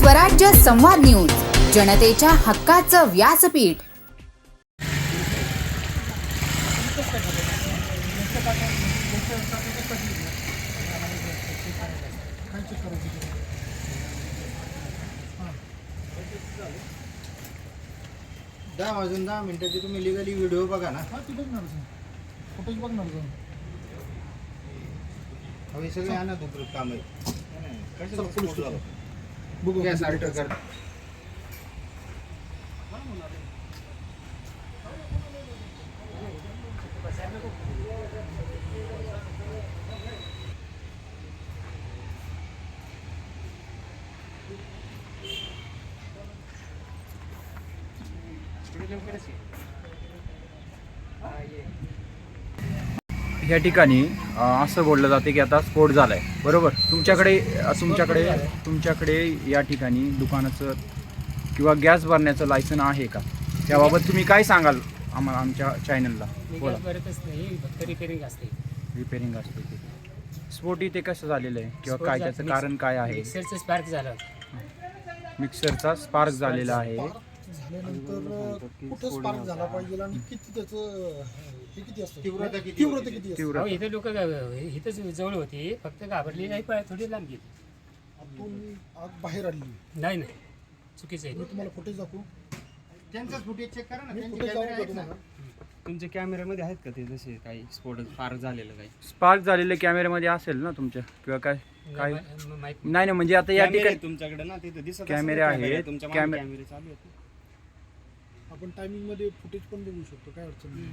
स्वराज्य संवाद न्यूज जनतेच्या हक्काचं व्यासपीठ. दहा वाजून दहा मिनिटाची तुम्ही लिगली व्हिडिओ बघा ना. हा ती बघणार फुटेज बघणार जाऊन हे सगळे आणा दुसरं काम आहे. चला, पोलीस स्टेशन. बघू गॅस आपण ऑर्डर कर या ठिकाणी असं बोललं जाते की आता स्फोट झालाय. बरोबर? तुमच्याकडे तुमच्याकडे तुमच्याकडे या ठिकाणी दुकानाचं किंवा गॅस भरण्याचं लायसन आहे का? त्याबाबत तुम्ही काय सांगाल आम्हाला आमच्या चॅनलला? बोला. नाही फक्त रिपेअरिंग असते. रिपेअरिंग असते. ते स्फोट इथे कसं झालेलं आहे किंवा काय झाला- त्याचं कारण काय आहे? मिक्सरचं स्पार्क झालं. मिक्सरचा स्पार्क झालेला आहे. झाल्यानंतर कुठं स्पार्क झाला पाहिजे आणि किती त्याचं हे किती असतं? तीव्रता किती तीव्रता होती? किती असते? तीव्र अहो इथे लोक इथंच जवळ होती फक्त घाबरली नाही पण थोडी लांब गेली. आतून आग बाहेर आली. नाही नाही. चुकीचं मी आहे तुम्हाला फुटेज दाखवू? त्यांचंच फुटेज चेक करा ना मी त्यांचे फुटेज कॅमेरे दाखवू आहेत का ना? तुम्हाला? तुमच्या कॅमेऱ्यामध्ये आहेत का ते जसे काही स्फोट फार झालेलं काही? स्पार्क झालेले कॅमेऱ्यामध्ये असेल ना तुमच्या किंवा काय काय नाही, मा- माहीत नाही. नाही म्हणजे आता या कॅमेरे ठिकाणी आहेत तुमच्याकडे ना तिथे दिसत कॅमेरे आहेत. तुमच्या मागे कॅमे- कॅमेरे चालू आहेत. ना. आपण टायमिंगमध्ये फुटेज पण बघू शकतो काय अडचण नाही.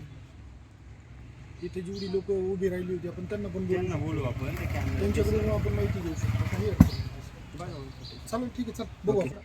इथे जेवढी लोक उभी राहिली होती आपण त्यांना पण बोलू. त्यांना. बोलू आपण. त्यांच्याकडून आपण माहिती घेऊ शकतो. काही अडचण नाही. चालेल ठीक आहे चल बघू आपण.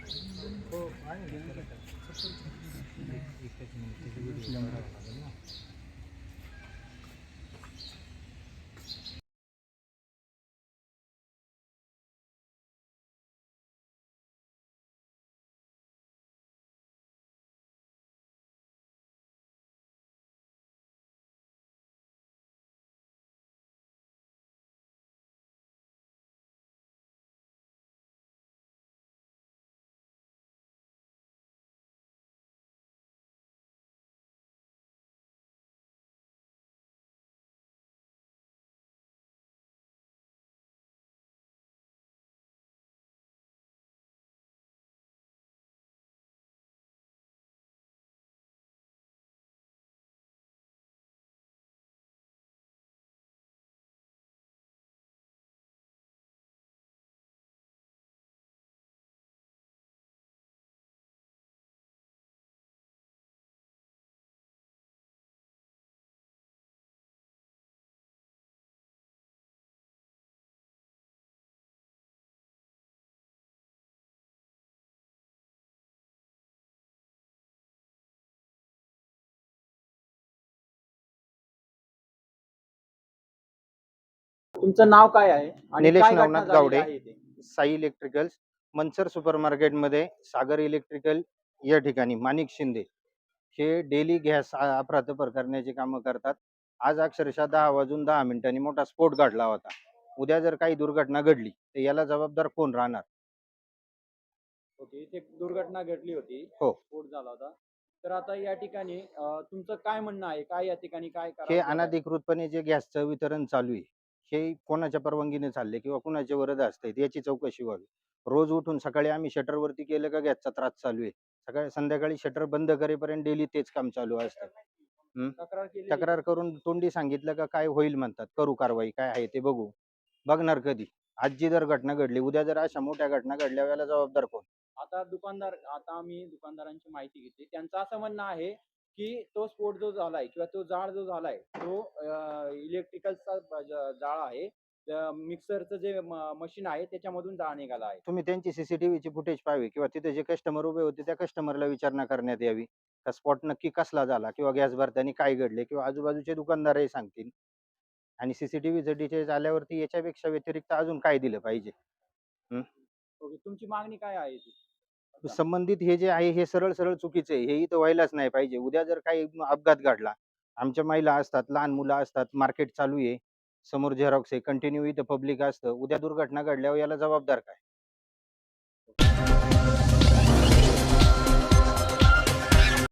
तुमचं नाव काय आहे आणि निलेश काय घटना नवनाथ झालेली गावडे. आहे? साई इलेक्ट्रिकल्स मनसर सुपर मार्केटमध्ये सागर इलेक्ट्रिकल या ठिकाणी माणिक शिंदे हे डेली गॅस अफरातफर करण्याची कामं करतात आज अक्षरशः दहा वाजून दहा मिनिटांनी मोठा स्फोट घडला होता उद्या जर काही दुर्घटना घडली तर याला जबाबदार कोण राहणार ओके इथे एक दुर्घटना घडली होती हो. स्फोट झाला होता तर आता या ठिकाणी अं, तुमचं काय म्हणणं आहे काय या ठिकाणी काय हे करावं? अनधिकृतपणे जे गॅसचं वितरण चालू आहे हे कोणाच्या परवानगीने चालले किंवा कोणाच्या वरद असते याची चौकशी व्हावी. रोज उठून सकाळी आम्ही शटर वरती केलं का गॅसचा त्रास चालू आहे. सकाळी संध्याकाळी शटर बंद करेपर्यंत डेली तेच काम चालू असतं. तक्रार करून तोंडी सांगितलं का काय होईल म्हणतात. करू कारवाई काय आहे ते बघू. बघणार कधी? आज जी जर घटना घडली उद्या जर अशा मोठ्या घटना घडल्या याला जबाबदार कोण? आता दुकानदार आता आम्ही दुकानदारांची माहिती घेतली. त्यांचं असं म्हणणं आहे की तो स्फोट जो झालाय किंवा तो जाळ जो झालाय तो इलेक्ट्रिकलचा जाळ आहे. मिक्सरचं जे मशीन आहे त्याच्यामधून जाळ निघाला आहे. तुम्ही त्यांची सीसीटीव्हीची फुटेज पाहावी किंवा तिथे जे कस्टमर उभे होते त्या कस्टमरला विचारणा करण्यात यावी. का स्पॉट नक्की कसला झाला किंवा गॅस भरताना काय घडले किंवा आजूबाजूचे दुकानदारही सांगतील. आणि सीसीटीव्हीचं डिटेल्स आल्यावरती याच्यापेक्षा व्यतिरिक्त अजून काय दिलं पाहिजे? ओके तुमची मागणी काय आहे ती? संबंधित हे जे आहे हे सरळ सरळ चुकीचं आहे हे इथं व्हायलाच नाही पाहिजे. उद्या जर काही अपघात घडला आमच्या महिला असतात लहान मुलं असतात मार्केट चालू आहे समोर झेरॉक्स आहे कंटिन्यू इथं पब्लिक असतं उद्या दुर्घटना घडल्यावर याला जबाबदार काय?